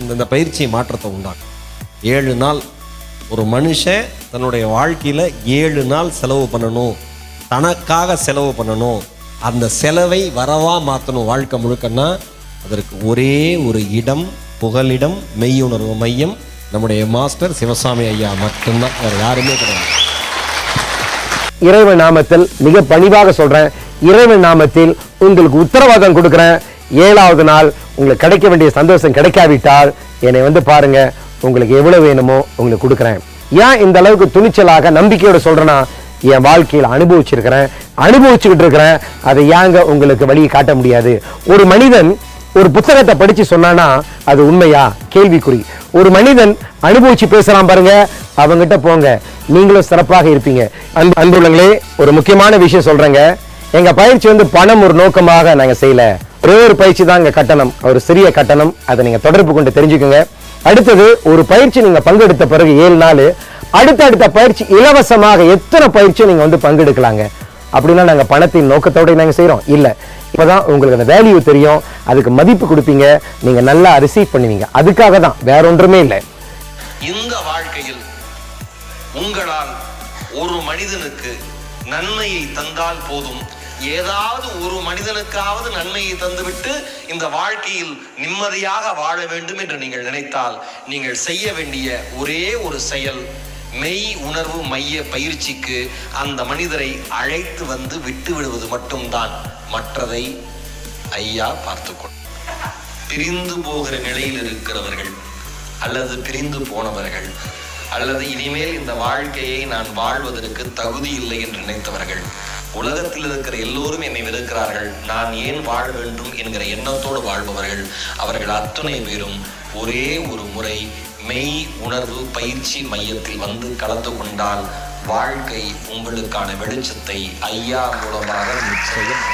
இந்த இந்த பயிற்சி மாற்றத்தை உண்டாக்கும். ஏழு நாள் ஒரு மனுஷன் தன்னுடைய வாழ்க்கையில் ஏழு நாள் செலவு பண்ணணும். தனக்காக செலவு பண்ணணும். அந்த செலவை வரவா மாற்றணும் வாழ்க்கை முழுக்கன்னா அதற்கு ஒரே ஒரு இடம் புகலிடம் மெய்யுணர்வு மையம் நம்முடைய மாஸ்டர் சிவசாமி ஐயா மட்டும்தான். வேறு யாருமே கிடையாது. இறைவன் நாமத்தில் மிக பணிவாக சொல்றேன். இறைவன் நாமத்தில் உங்களுக்கு உத்தரவாதம் கொடுக்கிறேன். ஏழாவது நாள் உங்களுக்கு கிடைக்க வேண்டிய சந்தோஷம் கிடைக்காவிட்டால் என்னை வந்து பாருங்க உங்களுக்கு எவ்வளவு வேணுமோ உங்களுக்கு கொடுக்குறேன். ஏன் இந்த அளவுக்கு துணிச்சலாக நம்பிக்கையோட சொல்றேன்னா என் வாழ்க்கையில் அனுபவிச்சிருக்கிறேன் அனுபவிச்சுக்கிட்டு இருக்கிறேன். அதை ஏங்க உங்களுக்கு வழியை காட்ட முடியாது? ஒரு மனிதன் ஒரு புத்தகத்தை படிச்சு சொன்னானா அது உண்மையா? கேள்விக்குறி. ஒரு மனிதன் அனுபவிச்சு பேசலாம் பாருங்க அவங்கிட்ட போங்க. நீங்களும் சிறப்பாக இருப்பீங்க. அன்பு அன்புள்ளங்களே ஒரு முக்கியமான விஷயம் சொல்றேங்க. எங்க பயிற்சி வந்து பணம் ஒரு நோக்கமாக நாங்கள் செய்யலை. ஒரே ஒரு பயிற்சி தான் எங்க கட்டணம். ஒரு சிறிய கட்டணம். அதை நீங்க தொடர்பு கொண்டு தெரிஞ்சுக்கோங்க. அடுத்தது ஒரு பயிற்சி நீங்க பங்கெடுத்த பிறகு ஏழு நாள் அடுத்த அடுத்த பயிற்சி இலவசமாக எத்தனை பயிற்சி நீங்க வந்து பங்கெடுக்கலாங்க? அப்படின்னா நாங்க பணத்தின் நோக்கத்தோட நாங்க இல்லை இல்ல இப்பதான் உங்களுக்கு அந்த வேல்யூ தெரியும். அதுக்கு மதிப்பு கொடுப்பீங்க. நீங்க நல்லா ரிசீவ் பண்ணுவீங்க. அதுக்காக தான். வேற ஒன்றுமே இல்லை. இந்த வாழ்க்கையில் உங்களால் ஒரு மனிதனுக்கு நன்மையை தந்தால் போதும். ஏதாவது ஒரு மனிதனுக்காவது நன்மையை தந்துவிட்டு இந்த வாழ்க்கையில் நிம்மதியாக வாழ வேண்டும் என்று நீங்கள் நினைத்தால் நீங்கள் செய்ய வேண்டிய ஒரே ஒரு செயல் மெய் உணர்வு மைய பயிற்சிக்கு அந்த மனிதரை அழைத்து வந்து விட்டு விடுவது மட்டும்தான். மற்றதை ஐயா பார்த்துக்கொள். பிரிந்து போகிற நிலையில் இருக்கிறவர்கள் அல்லது பிரிந்து போனவர்கள் அல்லது இனிமேல் இந்த வாழ்க்கையை நான் வாழ்வதற்கு தகுதி இல்லை என்று நினைத்தவர்கள். உலகத்தில் இருக்கிற எல்லோரும் என்னை வெறுக்கிறார்கள். நான் ஏன் வாழ வேண்டும் என்கிற எண்ணத்தோடு வாழ்பவர்கள். அவர்கள் அத்துணை பேரும் ஒரே ஒரு முறை மெய் உணர்வு பயிற்சி மையத்தில் வந்து கலந்து கொண்டால் வாழ்க்கை உங்களுக்கான வெளிச்சத்தை ஐயா மூலமாக நிச்சயம்